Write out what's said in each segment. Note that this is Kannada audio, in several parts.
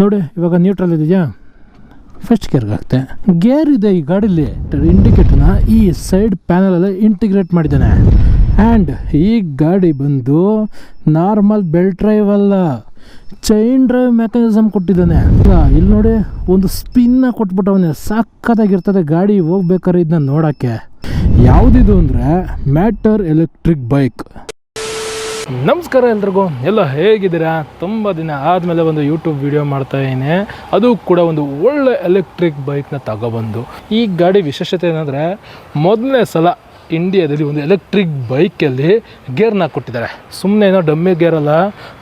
ನೋಡಿ, ಇವಾಗ ನ್ಯೂಟ್ರಲ್ ಇದೆಯಾ ಫಸ್ಟ್ ಗೇರ್ಗೆ ಹಾಕ್ತೆ. ಗೇರ್ ಇದೆ ಈ ಗಾಡೀಲಿ. ಇಂಡಿಕೇಟರ್ನ ಈ ಸೈಡ್ ಪ್ಯಾನಲಲ್ಲಿ ಇಂಟಿಗ್ರೇಟ್ ಮಾಡಿದ್ದಾನೆ. ಆ್ಯಂಡ್ ಈ ಗಾಡಿ ಬಂದು ನಾರ್ಮಲ್ ಬೆಲ್ಟ್ ಡ್ರೈವ್ ಅಲ್ಲ ಚೈನ್ ಡ್ರೈವ್ ಮೆಕಾನಿಸಮ್ ಕೊಟ್ಟಿದ್ದಾನೆ. ಇಲ್ಲಿ ನೋಡಿ, ಒಂದು ಸ್ಪಿನ್ನ ಕೊಟ್ಬಿಟ್ಟವನೆ ಸಖತ್ತಾಗಿರ್ತದೆ ಗಾಡಿ ಹೋಗ್ಬೇಕಾದ್ರೆ ಇದನ್ನ ನೋಡೋಕ್ಕೆ. ಯಾವುದಿದು ಅಂದರೆ ಮ್ಯಾಟರ್ ಎಲೆಕ್ಟ್ರಿಕ್ ಬೈಕ್ ನಮಸ್ಕಾರ ಎಲ್ರಿಗೂ. ಎಲ್ಲ ಹೇಗಿದ್ದೀರಾ? ತುಂಬ ದಿನ ಆದಮೇಲೆ ಒಂದು ಯೂಟ್ಯೂಬ್ ವಿಡಿಯೋ ಮಾಡ್ತಾ ಇದ್ದೀನಿ. ಅದು ಕೂಡ ಒಂದು ಒಳ್ಳೆ ಎಲೆಕ್ಟ್ರಿಕ್ ಬೈಕ್ನ ತಗೊಬಂದು. ಈ ಗಾಡಿ ವಿಶೇಷತೆ ಏನಂದರೆ, ಮೊದಲನೇ ಸಲ ಇಂಡಿಯಾದಲ್ಲಿ ಒಂದು ಎಲೆಕ್ಟ್ರಿಕ್ ಬೈಕಲ್ಲಿ ಗೇರ್ನ ಕೊಟ್ಟಿದ್ದಾರೆ. ಸುಮ್ಮನೆ ಏನೋ ಡಮ್ಮಿ ಗೇರ್ ಅಲ್ಲ.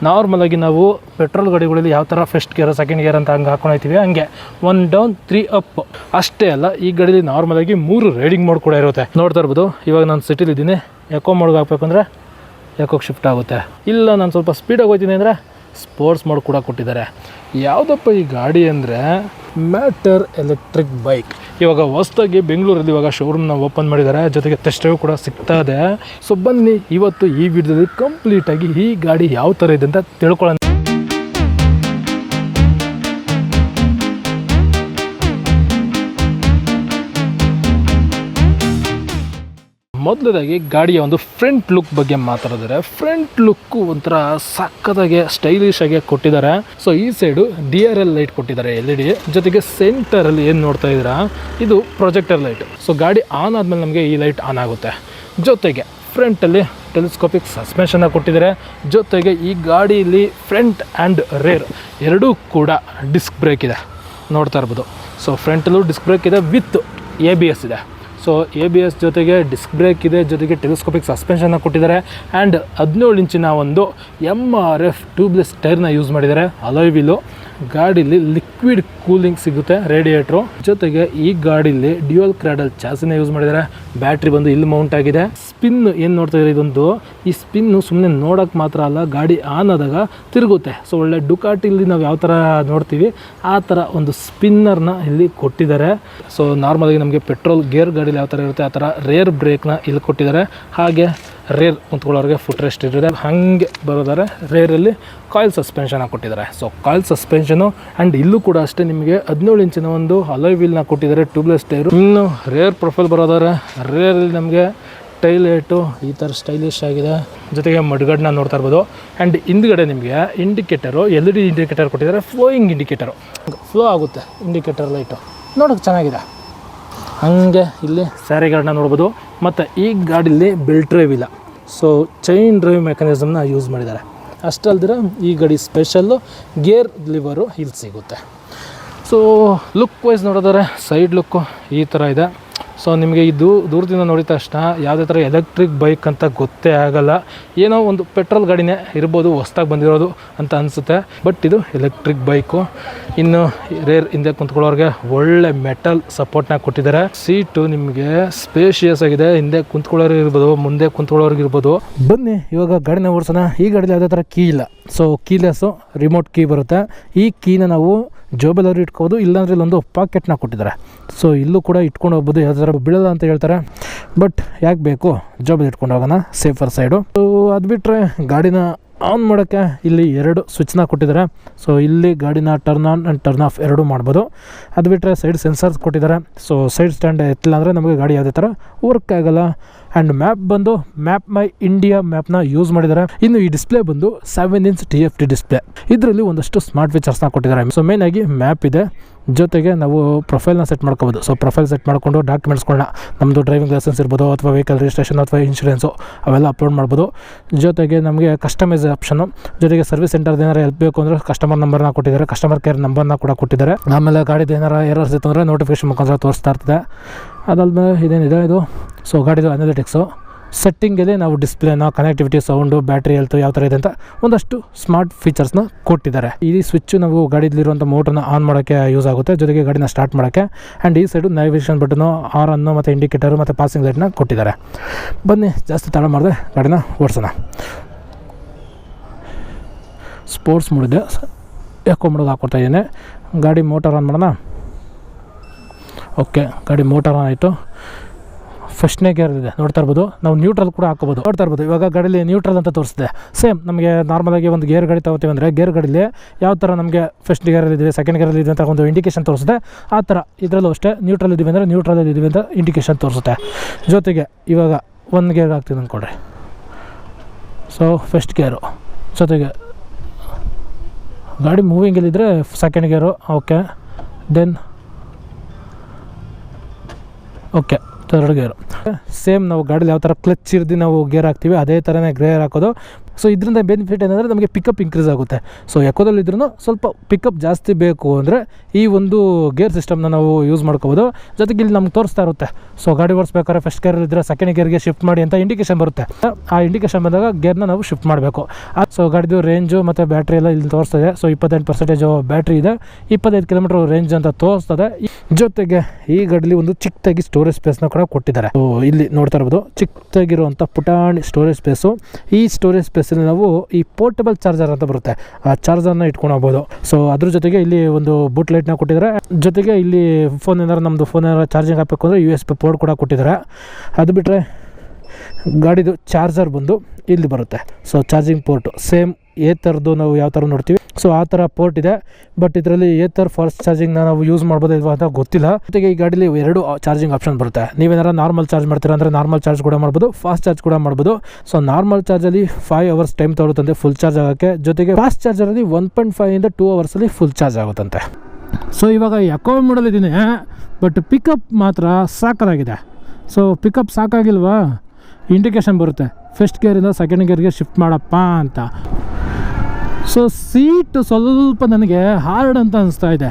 ನಾರ್ಮಲಾಗಿ ನಾವು ಪೆಟ್ರೋಲ್ ಗಾಡಿಗಳಲ್ಲಿ ಯಾವ ಥರ ಫಸ್ಟ್ ಗೇರ್ ಸೆಕೆಂಡ್ ಗೇರ್ ಅಂತ ಹಂಗೆ ಹಾಕೊಂಡು ಹೋಗ್ತೀವಿ, ಹಂಗೆ. ಒನ್ ಡೌನ್ ತ್ರೀ ಅಪ್ ಅಷ್ಟೇ ಅಲ್ಲ, ಈ ಗಾಡೀಲಿ ನಾರ್ಮಲಾಗಿ ಮೂರು ರೈಡಿಂಗ್ ಮೋಡ್ ಕೂಡ ಇರುತ್ತೆ. ನೋಡ್ತಾ ಇರ್ಬೋದು. ಇವಾಗ ನಾನು ಸಿಟಿಲಿದ್ದೀನಿ ಎಕೋ ಮೋಡ್ಗೆ ಹಾಕ್ಬೇಕಂದ್ರೆ ಯಾಕೋಕ್ಕೆ ಶಿಫ್ಟ್ ಆಗುತ್ತೆ? ಇಲ್ಲ, ನಾನು ಸ್ವಲ್ಪ ಸ್ಪೀಡಾಗಿ ಹೋಗ್ತೀನಿ ಅಂದರೆ ಸ್ಪೋರ್ಟ್ಸ್ ಮೋಡ್ ಕೂಡ ಕೊಟ್ಟಿದ್ದಾರೆ. ಯಾವುದಪ್ಪ ಈ ಗಾಡಿ ಅಂದರೆ ಮ್ಯಾಟರ್ ಎಲೆಕ್ಟ್ರಿಕ್ ಬೈಕ್ ಇವಾಗ ಹೊಸ್ದಾಗಿ ಬೆಂಗಳೂರಲ್ಲಿ ಇವಾಗ ಶೋರೂಮ್ನ ಓಪನ್ ಮಾಡಿದ್ದಾರೆ. ಜೊತೆಗೆ ಟೆಸ್ಟ್ ಡ್ರೈವ್ ಕೂಡ ಸಿಗ್ತಾ ಇದೆ. ಸೊ ಬನ್ನಿ, ಇವತ್ತು ಈ ವಿಡಿಯೋದಲ್ಲಿ ಕಂಪ್ಲೀಟಾಗಿ ಈ ಗಾಡಿ ಯಾವ ಥರ ಇದೆ ಅಂತ ತಿಳ್ಕೊಳ್ಳೋಣ. ಮೊದಲದಾಗಿ ಗಾಡಿಯ ಒಂದು ಫ್ರಂಟ್ ಲುಕ್ ಬಗ್ಗೆ ಮಾತಾಡಿದರೆ ಫ್ರಂಟ್ ಲುಕ್ಕು ಒಂಥರ ಸಕ್ಕದಾಗೆ ಸ್ಟೈಲಿಶ್ ಆಗಿ ಕೊಟ್ಟಿದ್ದಾರೆ. ಸೊ ಈ side D R L light ಕೊಟ್ಟಿದ್ದಾರೆ ಎಲ್ ಇ ಡಿ ಜೊತೆಗೆ ಸೆಂಟರಲ್ಲಿ ಏನು ನೋಡ್ತಾ ಇದ್ದೀರಾ? ಇದು ಪ್ರೊಜೆಕ್ಟರ್ ಲೈಟ್ ಸೊ ಗಾಡಿ ಆನ್ ಆದಮೇಲೆ ನಮಗೆ ಈ ಲೈಟ್ ಆನ್ ಆಗುತ್ತೆ. ಜೊತೆಗೆ ಫ್ರಂಟಲ್ಲಿ ಟೆಲಿಸ್ಕೋಪಿಕ್ ಸಸ್ಪೆನ್ಷನ್ನ ಕೊಟ್ಟಿದ್ದಾರೆ. ಜೊತೆಗೆ ಈ ಗಾಡಿಯಲ್ಲಿ ಫ್ರಂಟ್ ಆ್ಯಂಡ್ ರೇರ್ ಎರಡೂ ಕೂಡ ಡಿಸ್ಕ್ ಬ್ರೇಕ್ ಇದೆ. ನೋಡ್ತಾ ಇರ್ಬೋದು. ಸೊ ಫ್ರಂಟಲ್ಲೂ ಡಿಸ್ಕ್ ಬ್ರೇಕ್ ಇದೆ ವಿತ್ ಎ ಬಿ ಎಸ್ ಇದೆ. ಸೊ ಎ ಬಿ ಎಸ್ ಜೊತೆಗೆ ಡಿಸ್ಕ್ ಬ್ರೇಕ್ ಇದೆ, ಜೊತೆಗೆ ಟೆಲಿಸ್ಕೋಪಿಕ್ ಸಸ್ಪೆನ್ಷನ್ನ ಕೊಟ್ಟಿದ್ದಾರೆ. ಆ್ಯಂಡ್ ಹದಿನೇಳು ಇಂಚಿನ ಒಂದು ಎಂ ಆರ್ ಎಫ್ ಟ್ಯೂಬ್ಲೆಸ್ ಟೈರ್ನ ಯೂಸ್ ಮಾಡಿದ್ದಾರೆ. ಅಲೋಯ್ ವೀಲು ಗಾಡೀಲಿ ಲಿಕ್ವಿಡ್ ಕೂಲಿಂಗ್ ಸಿಗುತ್ತೆ ರೇಡಿಯೇಟ್ರು ಜೊತೆಗೆ ಈ ಗಾಡೀಲಿ ಡ್ಯೂಯಲ್ ಕ್ರಾಡಲ್ ಚಾಸಿನ ಯೂಸ್ ಮಾಡಿದ್ದಾರೆ. ಬ್ಯಾಟ್ರಿ ಬಂದು ಇಲ್ಲಿ ಮೌಂಟ್ ಆಗಿದೆ. ಸ್ಪಿನ್ ಏನು ನೋಡ್ತಾ ಇದ್ದೀರಿ ಇದೊಂದು? ಈ ಸ್ಪಿನ್ನು ಸುಮ್ಮನೆ ನೋಡೋಕ್ಕೆ ಮಾತ್ರ ಅಲ್ಲ, ಗಾಡಿ ಆನ್ ಆದಾಗ ತಿರುಗುತ್ತೆ. ಸೊ ಒಳ್ಳೆ ಡುಕಾಟಿಲಿ ನಾವು ಯಾವ ಥರ ನೋಡ್ತೀವಿ, ಆ ಥರ ಒಂದು ಸ್ಪಿನ್ನರ್ನ ಇಲ್ಲಿ ಕೊಟ್ಟಿದ್ದಾರೆ. ಸೊ ನಾರ್ಮಲಾಗಿ ನಮಗೆ ಪೆಟ್ರೋಲ್ ಗೇರ್ ಗಾಡೀಲಿ ಯಾವ ಥರ ಇರುತ್ತೆ, ಆ ಥರ ರೇರ್ ಬ್ರೇಕ್ನ ಇಲ್ಲಿ ಕೊಟ್ಟಿದ್ದಾರೆ. ಹಾಗೆ ರೇರ್ ಕುಂತ್ಕೊಳ್ಳೋರಿಗೆ ಫುಟ್ ರೆಸ್ಟ್ ಇಟ್ಟಿದೆ ಹಾಗೆ ಬರೋದಾರೆ ರೇರಲ್ಲಿ ಕಾಯಿಲ್ ಸಸ್ಪೆನ್ಷನ್ ಕೊಟ್ಟಿದ್ದಾರೆ. ಸೊ ಕಾಯಿಲ್ ಸಸ್ಪೆನ್ಷನು ಆ್ಯಂಡ್ ಇಲ್ಲೂ ಕೂಡ ಅಷ್ಟೇ ನಿಮಗೆ ಹದಿನೇಳು ಇಂಚಿನ ಒಂದು ಅಲೋಯ್ ವೀಲ್ನ ಕೊಟ್ಟಿದ್ದಾರೆ ಟ್ಯೂಬ್ಲೆಸ್ ಟೈರು ಇನ್ನು ರೇರ್ ಪ್ರೊಫೈಲ್ ಬರೋದಾರೆ ರೇರಲ್ಲಿ ನಮಗೆ ಟೈಲೈಟು ಈ ಥರ ಸ್ಟೈಲಿಶ್ ಆಗಿದೆ. ಜೊತೆಗೆ ಮಡ್ಗಡ್ನ ನೋಡ್ತಾ ಇರ್ಬೋದು. ಆ್ಯಂಡ್ ಹಿಂದ್ಗಡೆ ನಿಮಗೆ indicator L E D indicator ಕೊಟ್ಟಿದ್ದಾರೆ. ಫ್ಲೋಯಿಂಗ್ ಇಂಡಿಕೇಟರು ಫ್ಲೋ ಆಗುತ್ತೆ ಇಂಡಿಕೇಟರ್ ಲೈಟು ನೋಡೋಕ್ಕೆ ಚೆನ್ನಾಗಿದೆ. ಹಾಗೆ ಇಲ್ಲಿ ಸ್ಯಾರಿಗಳನ್ನ ನೋಡ್ಬೋದು. ಮತ್ತು ಈ ಗಾಡಿಯಲ್ಲಿ ಬೆಲ್ಟ್ ಡ್ರೈವ್ ಇಲ್ಲ. ಸೊ ಚೈನ್ ಡ್ರೈವ್ ಮೆಕ್ಯಾನಿಸಮ್ನ ಯೂಸ್ ಮಾಡಿದ್ದಾರೆ. ಅಷ್ಟಲ್ದಿರ ಈ ಗಾಡಿ ಸ್ಪೆಷಲ್ಲು ಗೇರ್ ಲಿವರು ಇಲ್ಲಿ ಸಿಗುತ್ತೆ. ಸೊ ಲುಕ್ ವೈಸ್ ನೋಡಿದ್ರೆ ಸೈಡ್ ಲುಕ್ಕು ಈ ಥರ ಇದೆ. ಸೊ ನಿಮಗೆ ಇದು ದೂರದಿಂದ ನೋಡಿದ ತಕ್ಷಣ ಯಾವುದೇ ಥರ ಎಲೆಕ್ಟ್ರಿಕ್ ಬೈಕ್ ಅಂತ ಗೊತ್ತೇ ಆಗಲ್ಲ. ಏನೋ ಒಂದು ಪೆಟ್ರೋಲ್ ಗಾಡಿನೇ ಇರ್ಬೋದು, ಹೊಸ್ದಾಗಿ ಬಂದಿರೋದು ಅಂತ ಅನಿಸುತ್ತೆ. ಬಟ್ ಇದು ಎಲೆಕ್ಟ್ರಿಕ್ ಬೈಕು ಇನ್ನು ರೇರ್ ಹಿಂದೆ ಕುಂತ್ಕೊಳ್ಳೋರಿಗೆ ಒಳ್ಳೆ ಮೆಟಲ್ ಸಪೋರ್ಟ್ನ ಕೊಟ್ಟಿದ್ದಾರೆ. ಸೀಟು ನಿಮಗೆ ಸ್ಪೇಷಿಯಸ್ ಆಗಿದೆ. ಹಿಂದೆ ಕುಂತ್ಕೊಳ್ಳೋರಿಗೆ ಇರ್ಬೋದು, ಮುಂದೆ ಕುಂತ್ಕೊಳ್ಳೋರಿಗೆ ಇರ್ಬೋದು. ಬನ್ನಿ, ಇವಾಗ ಗಾಡಿನ ಓಡಿಸೋಣ. ಈ ಗಾಡಿಲಿ ಯಾವುದೇ ಥರ ಕೀ ಇಲ್ಲ. ಸೊ ಕೀಲೆಸ್ಸು ರಿಮೋಟ್ ಕೀ ಬರುತ್ತೆ. ಈ ಕೀನ ನಾವು ಜೋಬೆಲ್ಲವರು ಇಟ್ಕೋಬೋದು, ಇಲ್ಲಾಂದ್ರೆ ಇಲ್ಲೊಂದು ಪಾಕೆಟ್ನ ಕೊಟ್ಟಿದ್ದಾರೆ. ಸೊ ಇಲ್ಲೂ ಕೂಡ ಇಟ್ಕೊಂಡು ಹೋಗ್ಬೋದು ಯಾವ್ದಾದ್ರು ಥರ ಅಂತ ಹೇಳ್ತಾರೆ. ಬಟ್ ಯಾಕೆ ಬೇಕು? ಜೋಬಲ್ಲಿ ಇಟ್ಕೊಂಡು ಹೋಗೋಣ ಸೇಫರ್ ಸೈಡು ಸೊ ಅದು ಬಿಟ್ಟರೆ ಗಾಡಿನ ಆನ್ ಮಾಡೋಕ್ಕೆ ಇಲ್ಲಿ ಎರಡು ಸ್ವಿಚ್ನ ಕೊಟ್ಟಿದ್ದಾರೆ. ಸೊ ಇಲ್ಲಿ ಗಾಡಿನ turn on and turn off ಎರಡೂ ಮಾಡ್ಬೋದು. ಅದು ಬಿಟ್ಟರೆ ಸೈಡ್ ಸೆನ್ಸರ್ಸ್ ಕೊಟ್ಟಿದ್ದಾರೆ. ಸೊ ಸೈಡ್ ಸ್ಟ್ಯಾಂಡ್ ಎತ್ತಿಲ್ಲ ಅಂದರೆ ನಮಗೆ ಗಾಡಿ ಯಾವುದೇ ಥರ ವರ್ಕ್ ಆಗಲ್ಲ. ಆ್ಯಂಡ್ ಮ್ಯಾಪ್ ಬಂದು ಮ್ಯಾಪ್ ಮೈ ಇಂಡಿಯಾ ಮ್ಯಾಪ್ನ ಯೂಸ್ ಮಾಡಿದ್ದಾರೆ ಇನ್ನು ಈ ಡಿಸ್ಪ್ಲೇ ಬಂದು seven inch T F T display ಇದರಲ್ಲಿ ಒಂದಷ್ಟು ಸ್ಮಾರ್ಟ್ ಫೀಚರ್ಸ್ನ ಕೊಟ್ಟಿದ್ದಾರೆ. ಸೊ ಮೇನ್ ಆಗಿ ಮ್ಯಾಪ್ ಇದೆ. ಜೊತೆಗೆ ನಾವು ಪ್ರೊಫೈಲ್ನ ಸೆಟ್ ಮಾಡ್ಕೋಬೋದು. ಸೊ ಪ್ರೊಫೈಲ್ ಸೆಟ್ ಮಾಡಿಕೊಂಡು ಡಾಕ್ಯುಮೆಂಟ್ಸ್ಗಳನ್ನ ನಮ್ಮದು ಡ್ರೈವಿಂಗ್ ಲೈಸೆನ್ಸ್ ಇರ್ಬೋದು, ಅಥವಾ ವೆಹಿಕಲ್ ರಿಜಿಸ್ಟ್ರೇಷನ್ ಅಥವಾ ಇನ್ಶೂರೆನ್ಸು ಅವೆಲ್ಲ ಅಪ್ಲೋಡ್ ಮಾಡ್ಬೋದು. ಜೊತೆಗೆ ನಮಗೆ ಕಸ್ಟಮೈಸ್ ಆಪ್ಷನು ಜೊತೆಗೆ ಸರ್ವಿಸ್ ಸೆಂಟರ್ ಏನಾರು ಹೆಲ್ಪ್ ಬೇಕು ಅಂದರೆ ಕಸ್ಟಮರ್ ನಂಬರ್ನ ಕೊಟ್ಟಿದ್ದಾರೆ. ಕಸ್ಟಮರ್ ಕೇರ್ ನಂಬರ್ನ ಕೂಡ ಕೊಟ್ಟಿದ್ದಾರೆ. ಆಮೇಲೆ ಗಾಡಿದು ಏನಾರು ಎರರ್ಸ್ ಇತ್ತು ಅಂದರೆ ನೋಟಿಫಿಕೇಶನ್ ಮುಖಾಂತರ ತೋರಿಸ್ತಾ ಇರ್ತದೆ. ಅದಾದ್ಮೇಲೆ ಇದೇನಿದೆ ಇದು? ಸೊ ಗಾಡಿದು ಅನಾಲಿಟಿಕ್ಸು ಸೆಟ್ಟಿಂಗಲ್ಲಿ ನಾವು ಡಿಸ್ಪ್ಲೇನ ಕನೆಕ್ಟಿವಿಟಿ ಸೌಂಡು ಬ್ಯಾಟ್ರಿ ಹೆಲ್ತ್ ಯಾವ ಥರ ಇದೆ ಅಂತ ಒಂದಷ್ಟು ಸ್ಮಾರ್ಟ್ ಫೀಚರ್ಸ್ನ ಕೊಟ್ಟಿದ್ದಾರೆ. ಈ ಸ್ವಿಚ್ ನಾವು ಗಾಡಿಲಿರುವಂಥ ಮೋಟ್ರನ್ನ ಆನ್ ಮಾಡೋಕ್ಕೆ ಯೂಸ್ ಆಗುತ್ತೆ, ಜೊತೆಗೆ ಗಾಡಿನ ಸ್ಟಾರ್ಟ್ ಮಾಡೋಕ್ಕೆ ಆ್ಯಂಡ್ ಈ ಸೈಡು ನ್ಯಾವಿಗೇಷನ್ ಬಟನು ಆರ್ ಅನ್ನು ಮತ್ತು ಇಂಡಿಕೇಟರು ಮತ್ತು ಪಾಸಿಂಗ್ ಲೈಟ್ನ ಕೊಟ್ಟಿದ್ದಾರೆ. ಬನ್ನಿ, ಜಾಸ್ತಿ ತಡ ಮಾಡಿದೆ, ಗಾಡಿನ ಓಡಿಸೋಣ. ಸ್ಪೋರ್ಟ್ಸ್ ಮೂಡಿದೆ ಯಾಕೋ ಮಾಡೋದು ಹಾಕ್ಕೊಡ್ತಾ ಇದ್ದೀನಿ. ಗಾಡಿ ಮೋಟರ್ ಆನ್ ಮಾಡೋಣ. ಓಕೆ, ಗಾಡಿ ಮೋಟರ್ ಆಯಿತು. ಫಸ್ಟ್ನೇ ಗೇರ್ ಇದೆ, ನೋಡ್ತಾ ಇರ್ಬೋದು. ನಾವು ನ್ಯೂಟ್ರಲ್ ಕೂಡ ಹಾಕೋಬೋದು ನೋಡ್ತಾ ಇರ್ಬೋದು, ಇವಾಗ ಗಾಡೀಲಿ ನ್ಯೂಟ್ರಲ್ ಅಂತ ತೋರಿಸಿದೆ ಸೇಮ್ ನಮಗೆ ನಾರ್ಮಲಾಗಿ ಒಂದು ಗೇರ್ ಗಾಡಿ ತಗೋತೀವಿ ಅಂದರೆ ಗೇರ್ ಗಾಡೀಲಿ ಯಾವ ಥರ ನಮಗೆ ಫಸ್ಟ್ ಗೇರಲ್ಲಿ ಇದ್ದೀವಿ ಸೆಕೆಂಡ್ ಗೇರಲ್ಲಿ ಇದ್ದೀವಿ ಅಂತ ಒಂದು ಇಂಡಿಕೇಶನ್ ತೋರಿಸುತ್ತೆ ಆ ಥರ ಇದರಲ್ಲೂ ಅಷ್ಟೇ ನ್ಯೂಟ್ರಲ್ ಇದ್ದೀವಿ ಅಂದರೆ ನ್ಯೂಟ್ರಲ್ ಇದ್ದೀವಿ ಅಂತ ಇಂಡಿಕೇಶನ್ ತೋರಿಸುತ್ತೆ. ಜೊತೆಗೆ ಇವಾಗ ಒಂದು ಗೇರ್ ಹಾಕ್ತೀನಿ ಅಂದ್ಕೊಡ್ರಿ ಸೊ ಫಸ್ಟ್ ಗೇರು ಜೊತೆಗೆ ಗಾಡಿ ಮೂವಿಂಗಲ್ಲಿದ್ದರೆ second gear okay then okay third gear same ನಾವು ಗಾಡೀಲಿ ಯಾವ ಥರ ಕ್ಲಚ್ ಇರ್ದು ನಾವು ಗೇರ್ ಹಾಕ್ತೀವಿ, ಅದೇ ಥರನೇ ಗೇರ್ ಹಾಕೋದು. ಸೊ ಇದರಿಂದ ಬೆನಿಫಿಟ್ ಏನಂದರೆ ನಮಗೆ ಪಿಕಪ್ ಇನ್ಕ್ರೀಸ್ ಆಗುತ್ತೆ. ಸೊ ಎಕೋದಲ್ಲಿದ್ರೂ ಸ್ವಲ್ಪ ಪಿಕಪ್ ಜಾಸ್ತಿ ಬೇಕು ಅಂದರೆ ಈ ಒಂದು ಗೇರ್ ಸಿಸ್ಟಮ್ನ ನಾವು ಯೂಸ್ ಮಾಡ್ಕೋಬೋದು. ಜೊತೆಗೆ ಇಲ್ಲಿ ನಮ್ಗೆ ತೋರಿಸ್ತಾ ಇರುತ್ತೆ. ಸೊ ಗಾಡಿ ಓಡಿಸ್ಬೇಕಾದ್ರೆ ಫಸ್ಟ್ ಗೇರ್ ಇದ್ದರೆ ಸೆಕೆಂಡ್ ಗೇರ್ಗೆ ಶಿಫ್ಟ್ ಮಾಡಿ ಅಂತ ಇಂಡಿಕೇಶನ್ ಬರುತ್ತೆ. ಆ ಇಂಡಿಕೇಶನ್ ಬಂದಾಗ ಗೇರ್ನ ನಾವು ಶಿಫ್ಟ್ ಮಾಡಬೇಕು. ಸೊ ಗಾಡಿದು ರೇಂಜು ಮತ್ತು ಬ್ಯಾಟ್ರಿ ಎಲ್ಲ ಇಲ್ಲಿ ತೋರಿಸ್ತದೆ ಸೊ ಇಪ್ಪತ್ತೆಂಟು ಪರ್ಸೆಂಟೇಜು ಬ್ಯಾಟ್ರಿ ಇದೆ. ಇಪ್ಪತ್ತೈದು ಕಿಲೋಮೀಟರ್ ರೇಂಜ್ ಅಂತ ತೋರಿಸ್ತದೆ ಜೊತೆಗೆ ಈ ಗಾಡಿಲಿ ಒಂದು ಚಿಕ್ಕದಾಗಿ ಸ್ಟೋರೇಜ್ ಸ್ಪೇಸ್ನ ಕೂಡ ಕೊಟ್ಟಿದ್ದಾರೆ. ಇಲ್ಲಿ ನೋಡ್ತಾ ಇರ್ಬೋದು ಚಿಕ್ಕದಾಗಿರುವಂಥ ಪುಟಾಣಿ ಸ್ಟೋರೇಜ್ ಸ್ಪೇಸು ಈ ಸ್ಟೋರೇಜ್ ಸ್ಪೇಸಲ್ಲಿ ನಾವು ಈ ಪೋರ್ಟಬಲ್ ಚಾರ್ಜರ್ ಅಂತ ಬರುತ್ತೆ. ಆ ಚಾರ್ಜರ್ನ ಇಟ್ಕೊಂಡು ಹೋಗ್ಬೋದು ಸೊ ಅದ್ರ ಜೊತೆಗೆ ಇಲ್ಲಿ ಒಂದು ಬೂಟ್ ಲೈಟ್ನ ಕೊಟ್ಟಿದ್ದಾರೆ. ಜೊತೆಗೆ ಇಲ್ಲಿ ಫೋನ್ ಏನಾರು ನಮ್ಮದು ಫೋನ್ ಏನಾರು ಚಾರ್ಜಿಂಗ್ ಹಾಕಬೇಕು ಅಂದರೆ ಯು ಎಸ್ ಪಿ ಪೋರ್ಟ್ ಕೂಡ ಕೊಟ್ಟಿದ್ದಾರೆ. ಅದು ಬಿಟ್ಟರೆ ಗಾಡಿದು ಚಾರ್ಜರ್ ಬಂದು ಇಲ್ಲಿ ಬರುತ್ತೆ. ಸೊ ಚಾರ್ಜಿಂಗ್ ಪೋರ್ಟು ಸೇಮ್ ಏ ಥರದ್ದು ನಾವು ಯಾವ ಥರ ನೋಡ್ತೀವಿ? ಸೊ ಆ ಥರ ಪೋರ್ಟ್ ಇದೆ. ಬಟ್ ಇದರಲ್ಲಿ ಏ ಥರ ಫಾಸ್ಟ್ ಚಾರ್ಜಿಂಗ್ನ ನಾವು ಯೂಸ್ ಮಾಡ್ಬೋದು ಇಲ್ವಾ ಅಂತ ಗೊತ್ತಿಲ್ಲ. ಜೊತೆಗೆ ಈ ಗಾಡೀಲಿ ಎರಡು ಚಾರ್ಜಿಂಗ್ ಆಪ್ಷನ್ ಬರುತ್ತೆ. ನೀವೇನಾರ ನಾರ್ಮಲ್ ಚಾರ್ಜ್ ಮಾಡ್ತೀರಾ ಅಂದರೆ ನಾರ್ಮಲ್ ಚಾರ್ಜ್ ಕೂಡ ಮಾಡ್ಬೋದು ಫಾಸ್ಟ್ ಚಾರ್ಜ್ ಕೂಡ ಮಾಡ್ಬೋದು. ಸೊ ನಾರ್ಮಲ್ ಚಾರ್ಜಲ್ಲಿ ಫೈವ್ ಅವರ್ಸ್ ಟೈಮ್ ತಗೊಳುತ್ತಂತೆ ಫುಲ್ ಚಾರ್ಜ್ ಆಗೋಕ್ಕೆ. ಜೊತೆಗೆ ಫಾಸ್ಟ್ ಚಾರ್ಜರಲ್ಲಿ ಒನ್ ಪಾಯಿಂಟ್ ಫೈವಿಂದ ಟೂ ಅವರ್ಸಲ್ಲಿ ಫುಲ್ ಚಾರ್ಜ್ ಆಗುತ್ತಂತೆ. ಸೊ ಇವಾಗ ಯಾಕೋ ಮಾಡಲಿದ್ದೀನಿ ಬಟ್ ಪಿಕಪ್ ಮಾತ್ರ ಸಾಕಾಗಿದೆ. ಸೊ ಪಿಕಪ್ ಸಾಕಾಗಿಲ್ವಾ? ಇಂಡಿಕೇಶನ್ ಬರುತ್ತೆ. ಫಸ್ಟ್ ಗೇರಿಂದ ಸೆಕೆಂಡ್ ಗೇರ್ಗೆ ಶಿಫ್ಟ್ ಮಾಡಪ್ಪ ಅಂತ. ಸೊ ಸೀಟ್ ಸ್ವಲ್ಪ ನನಗೆ ಹಾರ್ಡ್ ಅಂತ ಅನಿಸ್ತಾ ಇದೆ.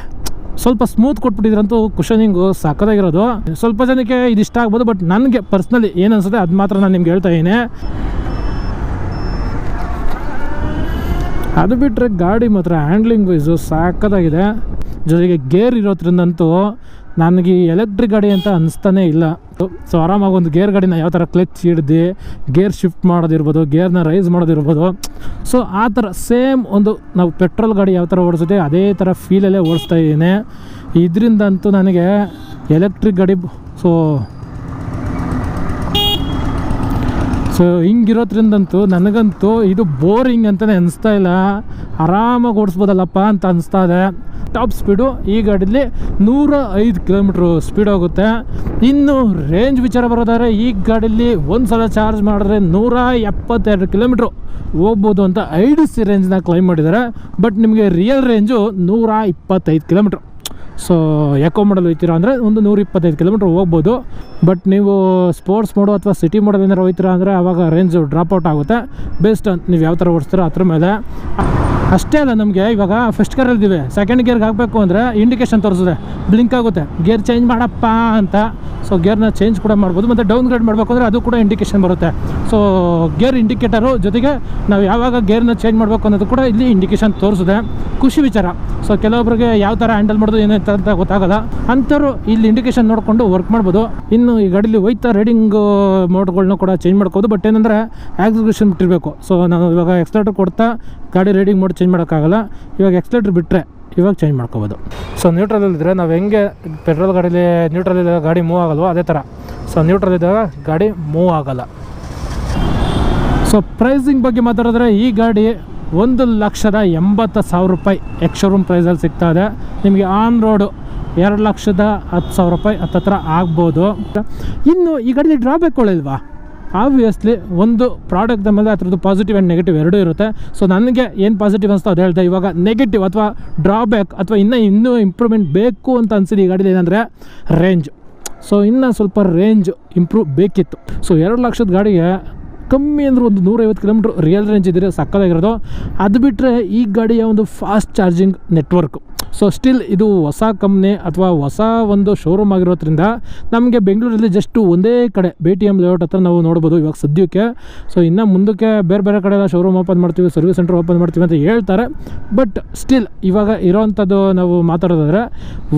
ಸ್ವಲ್ಪ ಸ್ಮೂತ್ ಕೊಟ್ಬಿಟ್ಟಿದ್ರಂತೂ ಕುಷನಿಂಗು ಸಕ್ಕದಾಗಿರೋದು ಸ್ವಲ್ಪ ಜನಕ್ಕೆ ಇದು ಇಷ್ಟ ಆಗ್ಬೋದು ಬಟ್ ನನಗೆ ಪರ್ಸ್ನಲಿ ಏನು ಅನಿಸುತ್ತೆ ಅದು ಮಾತ್ರ ನಾನು ನಿಮ್ಗೆ ಹೇಳ್ತಾ ಇದ್ದೀನಿ ಅದು ಬಿಟ್ಟರೆ ಗಾಡಿ ಮಾತ್ರ ಹ್ಯಾಂಡ್ಲಿಂಗ್ ವೈಸು ಸಾಕದಾಗಿದೆ ಜೊತೆಗೆ ಗೇರ್ ಇರೋದ್ರಿಂದಂತೂ ನನಗೆ ಎಲೆಕ್ಟ್ರಿಕ್ ಗಾಡಿ ಅಂತ ಅನಿಸ್ತಾನೇ ಇಲ್ಲ. ಸೊ ಆರಾಮಾಗಿ ಒಂದು ಗೇರ್ ಗಾಡಿನ ಯಾವ ಥರ ಕ್ಲಚ್ ಹಿಡ್ದು ಗೇರ್ ಶಿಫ್ಟ್ ಮಾಡೋದಿರ್ಬೋದು ಗೇರ್ನ ರೈಸ್ ಮಾಡೋದಿರ್ಬೋದು. ಸೊ ಆ ಥರ ಸೇಮ್ ಒಂದು ನಾವು ಪೆಟ್ರೋಲ್ ಗಾಡಿ ಯಾವ ಥರ ಓಡಿಸುತ್ತೆ, ಅದೇ ಥರ ಫೀಲಲ್ಲೇ ಓಡಿಸ್ತಾ ಇದ್ದೀನಿ. ಇದರಿಂದಂತೂ ನನಗೆ ಎಲೆಕ್ಟ್ರಿಕ್ ಗಾಡಿ ಸೊ ಸೊ ಹಿಂಗಿರೋದ್ರಿಂದಂತೂ ನನಗಂತೂ ಇದು ಬೋರಿಂಗ್ ಅಂತಲೇ ಅನಿಸ್ತಾ ಇಲ್ಲ. ಆರಾಮಾಗಿ ಓಡಿಸ್ಬೋದಲ್ಲಪ್ಪ ಅಂತ ಅನಿಸ್ತಾ ಇದೆ. ಟಾಪ್ ಸ್ಪೀಡು ಈ ಗಾಡೀಲಿ ನೂರ ಐದು ಕಿಲೋಮೀಟ್ರು ಸ್ಪೀಡ್ ಹೋಗುತ್ತೆ ಇನ್ನು ರೇಂಜ್ ವಿಚಾರ ಬರೋದಾದ್ರೆ ಈ ಗಾಡೀಲಿ ಒಂದು ಸಲ ಚಾರ್ಜ್ ಮಾಡಿದ್ರೆ ನೂರ ಎಪ್ಪತ್ತೆರಡು ಕಿಲೋಮೀಟ್ರು ಹೋಗ್ಬೋದು ಅಂತ ಐದು ಸಿ ರೇಂಜ್ನ ಕ್ಲೈಮ್ ಮಾಡಿದ್ದಾರೆ. ಬಟ್ ನಿಮಗೆ ರಿಯಲ್ ರೇಂಜು ನೂರ ಇಪ್ಪತ್ತೈದು ಕಿಲೋಮೀಟ್ರು. ಸೊ ಯಾಕೋ ಮಾಡಲ್ ಹೋಯ್ತೀರಾ ಅಂದರೆ ಒಂದು ನೂರ ಇಪ್ಪತ್ತೈದು ಕಿಲೋಮೀಟ್ರ್ ಹೋಗ್ಬೋದು. ಬಟ್ ನೀವು ಸ್ಪೋರ್ಟ್ಸ್ ಮೋಡು ಅಥವಾ ಸಿಟಿ ಮೋಡಲ್ ಏನಾರು ಹೋಯ್ತೀರಾ ಅಂದರೆ ಆವಾಗ ರೇಂಜು ಡ್ರಾಪ್ ಔಟ್ ಆಗುತ್ತೆ. ಅಂತ ನೀವು ಯಾವ ಥರ ಓಡಿಸ್ತೀರೋ ಅದ್ರ ಮೇಲೆ. ಅಷ್ಟೇ ಅಲ್ಲ ನಮಗೆ ಇವಾಗ ಫಸ್ಟ್ ಗೇರಲ್ಲಿದ್ದೀವಿ ಸೆಕೆಂಡ್ ಗೇರ್ಗೆ ಹಾಕಬೇಕು ಅಂದರೆ ಇಂಡಿಕೇಶನ್ ತೋರಿಸಿದೆ ಬ್ಲಿಂಕ್ ಆಗುತ್ತೆ. ಗೇರ್ ಚೇಂಜ್ ಮಾಡಪ್ಪ ಅಂತ. ಸೊ ಗೇರ್ನ ಚೇಂಜ್ ಕೂಡ ಮಾಡ್ಬೋದು. ಮತ್ತು ಡೌನ್ ಗ್ರೇಡ್ ಮಾಡಬೇಕು ಅಂದರೆ ಅದು ಕೂಡ ಇಂಡಿಕೇಶನ್ ಬರುತ್ತೆ. ಸೊ ಗೇರ್ ಇಂಡಿಕೇಟರು ಜೊತೆಗೆ ನಾವು ಯಾವಾಗ ಗೇರ್ನ ಚೇಂಜ್ ಮಾಡಬೇಕು ಅನ್ನೋದು ಕೂಡ ಇಲ್ಲಿ ಇಂಡಿಕೇಶನ್ ತೋರಿಸಿದೆ ಖುಷಿ ವಿಚಾರ. ಸೊ ಕೆಲವೊಬ್ಬರಿಗೆ ಯಾವ ಥರ ಹ್ಯಾಂಡಲ್ ಮಾಡೋದು ಏನು ಅಂತ ಗೊತ್ತಾಗಲ್ಲ. ಅಂಥವ್ರು ಇಲ್ಲಿ ಇಂಡಿಕೇಶನ್ ನೋಡಿಕೊಂಡು ವರ್ಕ್ ಮಾಡ್ಬೋದು. ಇನ್ನು ಈ ಗಾಡೀಲಿ ಹೋಯ್ತಾ ರೈಡಿಂಗ್ ಮೋಡ್ಗಳನ್ನ ಕೂಡ ಚೇಂಜ್ ಮಾಡ್ಕೋದು ಬಟ್ ಏನಂದರೆ ಆಕ್ಸಿಗ್ರೇಷನ್ ಬಿಟ್ಟಿರಬೇಕು. ಸೊ ನಾನು ಇವಾಗ ಎಕ್ಸ್ಲೇಟ್ರ್ ಕೊಡ್ತಾ ಗಾಡಿ ರೈಡಿಂಗ್ ಮೋಡ್ ಚೇಂಜ್ ಮಾಡೋಕ್ಕಾಗಲ್ಲ. ಇವಾಗ ಎಕ್ಸ್ಲೇಟ್ರ್ ಬಿಟ್ಟರೆ ಇವಾಗ ಚೇಂಜ್ ಮಾಡ್ಕೋಬೋದು. ಸೊ ನ್ಯೂಟ್ರಲ್ಲಿದ್ದರೆ ನಾವು ಹೆಂಗೆ ಪೆಟ್ರೋಲ್ ಗಾಡೀಲಿ ನ್ಯೂಟ್ರಲ್ಲಿದ್ದಾಗ ಗಾಡಿ ಮೂವ್ ಆಗಲ್ವೋ ಅದೇ ಥರ ಸೊ ನ್ಯೂಟ್ರಲ್ಲಿದ್ದಾಗ ಗಾಡಿ ಮೂವ್ ಆಗಲ್ಲ. ಸೊ ಪ್ರೈಸಿಂಗ್ ಬಗ್ಗೆ ಮಾತಾಡಿದ್ರೆ ಈ ಗಾಡಿ ಒಂದು ಲಕ್ಷದ ಎಂಬತ್ತು ಸಾವಿರ ರೂಪಾಯಿ ಎಕ್ಸ್ ಶೋರೂಮ್ ಪ್ರೈಸಲ್ಲಿ ಸಿಗ್ತಾ ಇದೆ. ನಿಮಗೆ ಆನ್ ರೋಡು ಎರಡು ಲಕ್ಷದ ಹತ್ತು ಸಾವಿರ ರೂಪಾಯಿ ಹತ್ತತ್ರ ಆಗ್ಬೋದು. ಇನ್ನು ಈ ಗಾಡೀಲಿ ಡ್ರಾಬ್ಯಾಕ್ಗಳಿಲ್ವಾ ಆಬ್ವಿಯಸ್ಲಿ ಒಂದು ಪ್ರಾಡಕ್ಟ್ ಮೇಲೆ ಅದ್ರದ್ದು ಪಾಸಿಟಿವ್ ಆ್ಯಂಡ್ ನೆಗೆಟಿವ್ ಎರಡೂ ಇರುತ್ತೆ. ಸೊ ನನಗೆ ಏನು ಪಾಸಿಟಿವ್ ಅನಿಸ್ತು ಅದು ಹೇಳ್ದೆ. ಇವಾಗ ನೆಗೆಟಿವ್ ಅಥವಾ ಡ್ರಾಬ್ಯಾಕ್ ಅಥವಾ ಇನ್ನೂ ಇನ್ನೂ ಇಂಪ್ರೂವ್ಮೆಂಟ್ ಬೇಕು ಅಂತ ಅನಿಸಿದೆ ಈ ಗಾಡೀಲಿ ಏನಂದರೆ ರೇಂಜ್ ಸೊ ಇನ್ನೂ ಸ್ವಲ್ಪ ರೇಂಜ್ ಇಂಪ್ರೂವ್ ಬೇಕಿತ್ತು. ಸೊ ಎರಡು ಲಕ್ಷದ ಗಾಡಿಗೆ ಕಮ್ಮಿ ಅಂದ್ರೆ ಒಂದು ನೂರೈವತ್ತು ಕಿಲೋಮೀಟ್ರ್ ರಿಯಲ್ ರೇಂಜ್ ಇದ್ದರೆ ಸಕ್ಕದಾಗಿರೋದು ಅದು ಬಿಟ್ಟರೆ ಈ ಗಾಡಿಯ ಒಂದು fast charging network so still ಇದು ಹೊಸ ಕಂಪ್ನಿ ಅಥವಾ ಹೊಸ ಒಂದು ಶೋರೂಮ್ ಆಗಿರೋದ್ರಿಂದ ನಮಗೆ ಬೆಂಗಳೂರಲ್ಲಿ ಜಸ್ಟ್ ಒಂದೇ ಕಡೆ ಬಿ ಟಿ ಎಂ ಲೇಔಟ್ ಹತ್ರ ನಾವು ನೋಡ್ಬೋದು ಇವಾಗ ಸದ್ಯಕ್ಕೆ. ಸೊ ಇನ್ನು ಮುಂದಕ್ಕೆ ಬೇರೆ ಬೇರೆ ಕಡೆ ಶೋರೂಮ್ ಓಪನ್ ಮಾಡ್ತೀವಿ ಸರ್ವಿಸ್ ಸೆಂಟರ್ ಓಪನ್ ಮಾಡ್ತೀವಿ ಅಂತ ಹೇಳ್ತಾರೆ. ಬಟ್ ಸ್ಟಿಲ್ ಇವಾಗ ಇರೋವಂಥದ್ದು ನಾವು ಮಾತಾಡೋದಾದ್ರೆ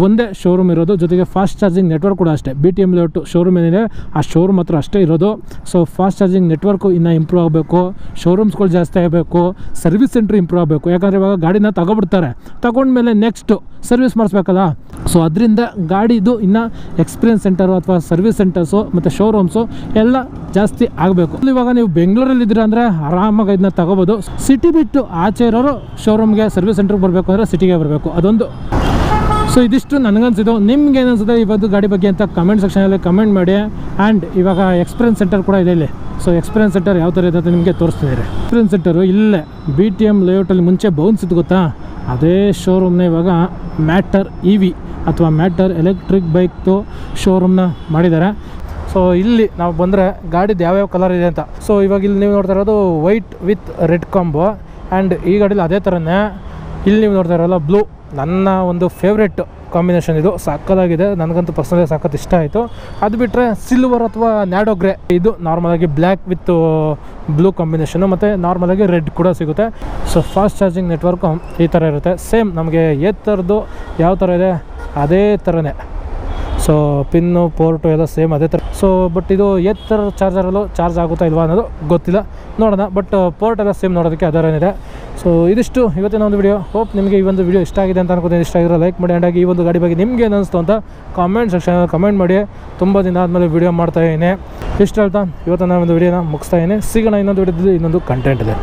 ಒಂದೇ ಶೋರೂಮ್ ಇರೋದು, ಜೊತೆಗೆ ಫಾಸ್ಟ್ ಚಾರ್ಜಿಂಗ್ ನೆಟ್ವರ್ಕ್ ಕೂಡ ಅಷ್ಟೇ. B T M layout showroom ಏನಿದೆ, ಆ ಶೋರೂಮ್ ಹತ್ರ ಅಷ್ಟೇ ಇರೋದು. ಸೊ ಫಾಸ್ಟ್ ಚಾರ್ಜಿಂಗ್ ನೆಟ್ವರ್ಕು ಇನ್ನೂ ಇಂಪ್ರೂವ್ ಆಗಬೇಕು ಶೋರೂಮ್ಸ್ಗಳು ಜಾಸ್ತಿ ಆಗಬೇಕು ಸರ್ವಿಸ್ ಸೆಂಟ್ರ್ ಇಂಪ್ರೂವ್ ಆಗಬೇಕು. ಯಾಕಂದರೆ ಇವಾಗ ಗಾಡಿನ ತಗೊಬಿಡ್ತಾರೆ. ತಗೊಂಡ್ಮೇಲೆ ನೆಕ್ಸ್ಟು ಸರ್ವಿಸ್ ಮಾಡಿಸ್ಬೇಕಲ್ಲ? ಸೊ ಅದರಿಂದ ಗಾಡಿದು ಇನ್ನು ಎಕ್ಸ್ಪೀರಿಯನ್ಸ್ ಸೆಂಟರು ಅಥವಾ ಸರ್ವಿಸ್ ಸೆಂಟರ್ಸು ಮತ್ತು ಶೋರೂಮ್ಸು ಎಲ್ಲ ಜಾಸ್ತಿ ಆಗಬೇಕು. ಇವಾಗ ನೀವು ಬೆಂಗಳೂರಲ್ಲಿ ಇದ್ದೀರಾ ಅಂದರೆ ಆರಾಮಾಗಿ ಇದನ್ನ ತಗೋಬೋದು. ಸಿಟಿ ಬಿಟ್ಟು ಆಚೆ ಇರೋರು ಶೋರೂಮ್ಗೆ ಸರ್ವಿಸ್ ಸೆಂಟ್ರಿಗೆ ಬರಬೇಕು ಅಂದರೆ ಸಿಟಿಗೆ ಬರಬೇಕು. ಅದೊಂದು. ಸೊ ಇದಿಷ್ಟು ನನಗನ್ಸಿದ್ದು. ನಿಮ್ಗೆ ಏನು ಇವತ್ತು ಗಾಡಿ ಬಗ್ಗೆ ಅಂತ ಕಮೆಂಟ್ ಸೆಕ್ಷನಲ್ಲಿ ಕಮೆಂಟ್ ಮಾಡಿ. ಆ್ಯಂಡ್ ಇವಾಗ ಎಕ್ಸ್ಪೀರಿಯನ್ಸ್ ಸೆಂಟರ್ ಕೂಡ ಇದೆ ಇಲ್ಲಿ. ಸೊ ಎಕ್ಸ್ಪೀರಿಯನ್ಸ್ ಸೆಂಟರ್ ಯಾವ ಥರ ಇದೆ ಅಂತ ನಿಮಗೆ ತೋರಿಸ್ತಿದ್ದಾರೆ ಎಕ್ಸ್ಪೀರಿಯನ್ಸ್ ಸೆಂಟರು ಇಲ್ಲೇ ಬಿ ಟಿ ಎಂ ಲೇಔಟಲ್ಲಿ ಮುಂಚೆ ಬೌನ್ಸ್ ಇತ್ತು ಗೊತ್ತಾ? ಅದೇ ಶೋರೂಮ್ನ ಇವಾಗ ಮ್ಯಾಟರ್ ಇ ವಿ ಅಥವಾ ಮ್ಯಾಟರ್ ಎಲೆಕ್ಟ್ರಿಕ್ ಬೈಕ್ದು ಶೋರೂಮ್ನ ಮಾಡಿದ್ದಾರೆ. ಸೊ ಇಲ್ಲಿ ನಾವು ಬಂದರೆ ಗಾಡಿದು ಯಾವ್ಯಾವ ಕಲರ್ ಇದೆ ಅಂತ. ಸೊ ಇವಾಗ ಇಲ್ಲಿ ನೀವು ನೋಡ್ತಾ ಇರೋದು white with red combo and ಈ ಗಾಡೀಲಿ ಅದೇ ಥರನೇ ಇಲ್ಲಿ ನೀವು ನೋಡ್ತಾ ಇರೋಲ್ಲ ಬ್ಲೂ ನನ್ನ ಒಂದು ಫೇವ್ರೆಟ್ ಕಾಂಬಿನೇಷನ್ ಇದು. ಸಕ್ಕದಾಗಿದೆ ನನಗಂತೂ ಪರ್ಸನಲಿ ಸಖತ್ ಇಷ್ಟ ಆಯಿತು. ಅದು ಬಿಟ್ಟರೆ ಸಿಲ್ವರ್ ಅಥವಾ ನ್ಯಾಡೋ ಗ್ರೇ ಇದು ನಾರ್ಮಲಾಗಿ ಬ್ಲ್ಯಾಕ್ ವಿತ್ ಬ್ಲೂ ಕಾಂಬಿನೇಷನು ಮತ್ತು ನಾರ್ಮಲಾಗಿ ರೆಡ್ ಕೂಡ ಸಿಗುತ್ತೆ. ಸೊ ಫಾಸ್ಟ್ ಚಾರ್ಜಿಂಗ್ ನೆಟ್ವರ್ಕು ಈ ಥರ ಇರುತ್ತೆ. ಸೇಮ್ ನಮಗೆ ಏ ಥರದ್ದು ಯಾವ ಥರ ಇದೆ? ಅದೇ ಥರನೇ ಸೊ ಪಿನ್ನು ಪೋರ್ಟು ಎಲ್ಲ ಸೇಮ್ ಅದೇ ಥರ ಸೊ ಬಟ್ ಇದು ಏ ಥರ ಚಾರ್ಜರಲ್ಲೂ ಚಾರ್ಜ್ ಆಗುತ್ತಾ ಇಲ್ವಾ ಅನ್ನೋದು ಗೊತ್ತಿಲ್ಲ. ನೋಡೋಣ. ಬಟ್ ಪೋರ್ಟ್ ಎಲ್ಲ ಸೇಮ್ ನೋಡೋದಕ್ಕೆ ಅದರೇನಿದೆ ಸೊ ಇದಿಷ್ಟು ಇವತ್ತಿನ ಒಂದು ವಿಡಿಯೋ ಹೋಪ್ ನಿಮಗೆ ಈ ಒಂದು ವಿಡಿಯೋ ಇಷ್ಟ ಆಗಿದೆ ಅಂತ ಅನ್ಕೋತೀನಿ. ಇಷ್ಟ ಆಗಿರೋ ಲೈಕ್ ಮಾಡಿ. ಆ್ಯಂಡಾಗಿ ಈ ಒಂದು ಗಾಡಿ ಬಗ್ಗೆ ನಿಮಗೆ ಏನು ಅಂತ ಕಾಮೆಂಟ್ ಸೆಕ್ಷನಲ್ಲಿ ಕಮೆಂಟ್ ಮಾಡಿ. ತುಂಬ ದಿನ ಆದಮೇಲೆ ವಿಡಿಯೋ ಮಾಡ್ತಾ ಇದ್ದೀನಿ. ಇಷ್ಟ ಹೇಳ್ತಾ ನಾನು ಒಂದು ವಿಡಿಯೋನ ಮುಗಿಸ್ತಾ ಇದ್ದೀನಿ. ಸಿಗೋಣ ಇನ್ನೊಂದು ವಿಡಿಯೋದಲ್ಲಿ ಇನ್ನೊಂದು ಕಂಟೆಂಟ್ ಇದೆ